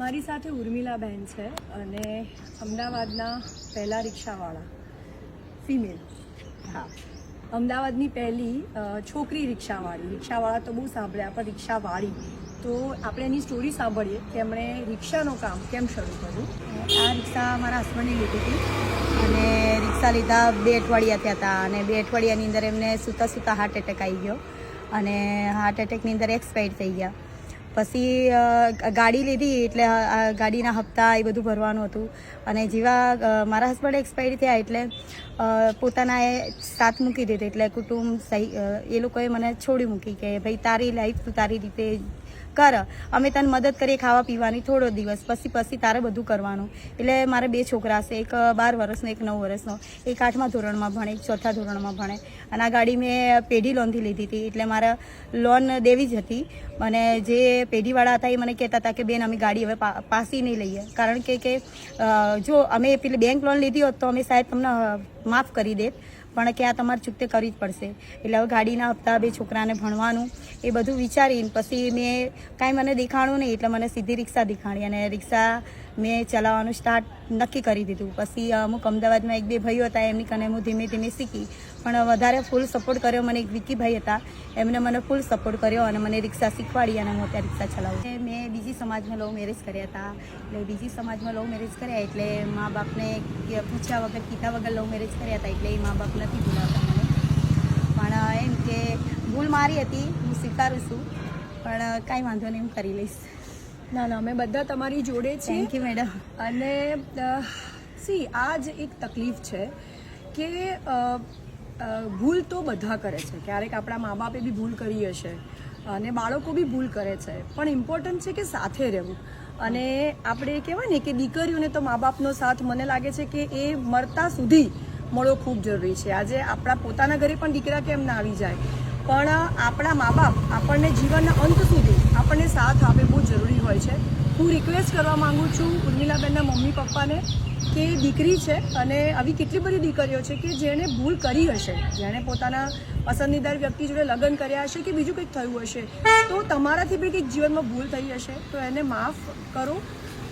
મારી સાથે ઉર્મિલાબેન છે અને અમદાવાદના પહેલા રિક્ષાવાળા ફિમેલ હા. અમદાવાદની પહેલી છોકરી રિક્ષાવાળી. રિક્ષાવાળા તો બહુ સાંભળ્યા પણ રિક્ષાવાળી. તો આપણે એની સ્ટોરી સાંભળીએ કે એમણે રિક્ષાનું કામ કેમ શરૂ કર્યું. આ રિક્ષા મારા હસબન્ડે લીધી હતી અને રિક્ષા લીધા બે અઠવાડિયા થયા હતા અને બે અઠવાડિયાની અંદર એમને સૂતા સૂતા હાર્ટ એટેક આવી ગયો અને હાર્ટ એટેકની અંદર એક્સપાયર થઈ ગયા. પછી ગાડી લીધી એટલે ગાડીના હપ્તા એ બધું ભરવાનું હતું. અને જેવા મારા હસબન્ડ એક્સપાયરી થયા એટલે પોતાના એ સાથ મૂકી દીધી. એટલે કુટુંબ સહી એ લોકોએ મને છોડી મૂકી કે, ભાઈ, તારી લાઈફ તું તારી રીતે કર. અમે તને મદદ કરીએ ખાવા પીવાની થોડો દિવસ. પછી પછી તારે બધું કરવાનું. એટલે મારે બે છોકરા છે. એક બાર વર્ષનો, એક નવ વર્ષનો. એક આઠમા ધોરણમાં ભણે, એક ચોથા ધોરણમાં ભણે. અને આ ગાડી મેં પેઢી લોનથી લીધી હતી. એટલે મારે લોન દેવી જ હતી. અને જે પેઢીવાળા હતા એ મને કહેતા હતા કે, બેન, અમે ગાડી હવે પાસી નહીં લઈએ. કારણ કે જો અમે પેલી બેંક લોન લીધી હોત તો અમે સાહેબ તમને માફ કરી દેત. પણ કે આ તમારે ચૂકતે કરવી જ પડશે. એટલે હવે ગાડીના હપ્તા, બે છોકરાને ભણવાનું, એ બધું વિચારીને પછી મેં કાંઈ મને દેખાણું નહીં, એટલે મને સીધી રિક્ષા દેખાણી અને રિક્ષા મેં ચલાવવાનું સ્ટાર્ટ નક્કી કરી દીધું. પછી અમુક અમદાવાદમાં એક બે ભાઈઓ હતા, એમની કને હું ધીમે ધીમે શીખી. પણ વધારે ફૂલ સપોર્ટ કર્યો મને એક વિકીભાઈ હતા. એમને મને ફૂલ સપોર્ટ કર્યો અને મને રિક્ષા શીખવાડી અને હું અત્યારે રિક્ષા ચલાવું. મેં બીજી સમાજમાં લવ મેરેજ કર્યા હતા. એટલે બીજી સમાજમાં લવ મેરેજ કર્યા એટલે મા બાપને પૂછ્યા વગર, કીધા વગર લવ મેરેજ કર્યા હતા એટલે એ મા બાપ નથી બોલાવતા મને. પણ એમ કે ભૂલ મારી હતી, હું સ્વીકારું છું. પણ કાંઈ વાંધો નહીં, હું કરી લઈશ. ના ના અમે બધા તમારી જોડે છીએ. થેન્ક યુ મેડમ અને સી આ જ એક તકલીફ છે કે ભૂલ તો બધા કરે છે. ક્યારેક આપણા મા બાપે બી ભૂલ કરી હશે અને બાળકો બી ભૂલ કરે છે. પણ ઇમ્પોર્ટન્ટ છે કે સાથે રહેવું. અને આપણે કહેવાય ને કે દીકરીઓને તો મા બાપનો સાથ મને લાગે છે કે એ મરતા સુધી મળવો ખૂબ જરૂરી છે. આજે આપણા પોતાના ઘરે પણ દીકરા કેમ ના આવી જાય? પણ આપણા મા બાપ આપણને જીવનના અંત સુધી આપણને સાથ આપે બહુ જરૂરી હોય છે. હું રિક્વેસ્ટ કરવા માગું છું ઉર્મિલાબેનના મમ્મી પપ્પાને કે દીકરી છે અને આવી કેટલી બધી દીકરીઓ છે કે જેણે ભૂલ કરી હશે, જેણે પોતાના પસંદીદાર વ્યક્તિ જોડે લગ્ન કર્યા હશે કે બીજું કંઈક થયું હશે. તો તમારાથી બી કંઈક જીવનમાં ભૂલ થઈ હશે, તો એને માફ કરો.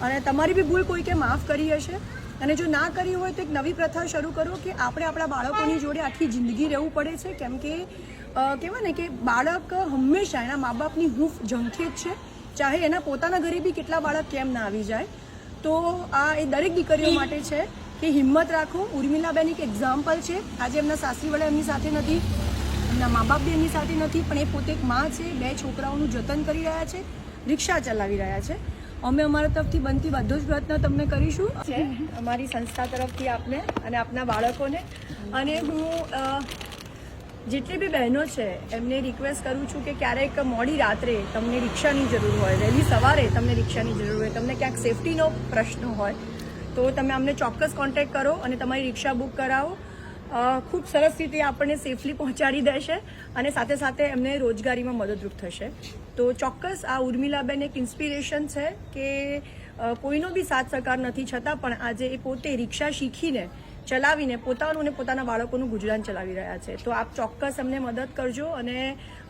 અને તમારી બી ભૂલ કોઈકે માફ કરી હશે. અને જો ના કરી હોય તો એક નવી પ્રથા શરૂ કરો કે આપણે આપણા બાળકોની જોડે આખી જિંદગી રહેવું પડે છે. કેમ કે કહેવાય ને કે બાળક હંમેશા એના મા બાપની હૂંફ ઝંખે જ છે. ચાહે એના પોતાના ઘરે બી કેટલા બાળક કેમ ના આવી જાય. તો આ એ દરેક દીકરીઓ માટે છે કે હિંમત રાખો. ઉર્મિલાબેન એક એક્ઝામ્પલ છે. આજે એમના સાસરીવાળા એમની સાથે નથી, એમના મા બાપ બી એમની સાથે નથી, પણ એ પોતે એક માં છે. બે છોકરાઓનું જતન કરી રહ્યા છે. રિક્ષા ચલાવી રહ્યા છે. અમે અમારા તરફથી બનતી બધો જ પ્રયત્ન તમને કરીશું. અમારી સંસ્થા તરફથી આપને અને આપના બાળકોને. અને હું જેટલી બી બહેનો છે, એમને રિક્વેસ્ટ કરું છું કે ક્યારેક મોડી રાત્રે તમને રિક્ષાની જરૂર હોય, વહેલી સવારે તમને રિક્ષાની જરૂર હોય, તમને ક્યાંક સેફટીનો પ્રશ્ન હોય, તો તમે અમને ચોક્કસ કોન્ટેક્ટ કરો અને તમારી રિક્ષા બુક કરાવો. ખૂબ સરસ રીતે આપણને સેફલી પહોંચાડી દેશે અને સાથે સાથે એમને રોજગારીમાં મદદરૂપ થશે. તો ચોક્કસ આ ઉર્મિલાબેન એક ઇન્સ્પિરેશન છે કે કોઈનો બી સાથ સહકાર નથી, છતાં પણ આજે એ પોતે રિક્ષા શીખીને ચલાવીને પોતાનું અને પોતાના બાળકોનું ગુજરાન ચલાવી રહ્યા છે. તો આપ ચોક્કસ અમને મદદ કરજો અને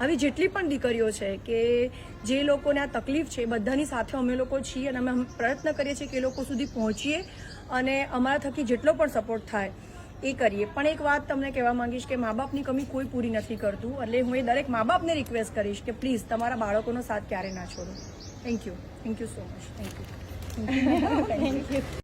આવી જેટલી પણ દીકરીઓ છે કે જે લોકોને આ તકલીફ છે, બધાની સાથે અમે લોકો છીએ અને અમે પ્રયત્ન કરીએ છીએ કે એ લોકો સુધી પહોંચીએ અને અમારા થકી જેટલો પણ સપોર્ટ થાય એ કરીએ. પણ એક વાત તમને કહેવા માંગીશ કે મા બાપની કમી કોઈ પૂરી નથી કરતું, એટલે હું એ દરેક મા બાપને રિક્વેસ્ટ કરીશ કે પ્લીઝ તમારા બાળકોનો સાથ ક્યારે ના છોડો. Thank you thank you so much thank you thank you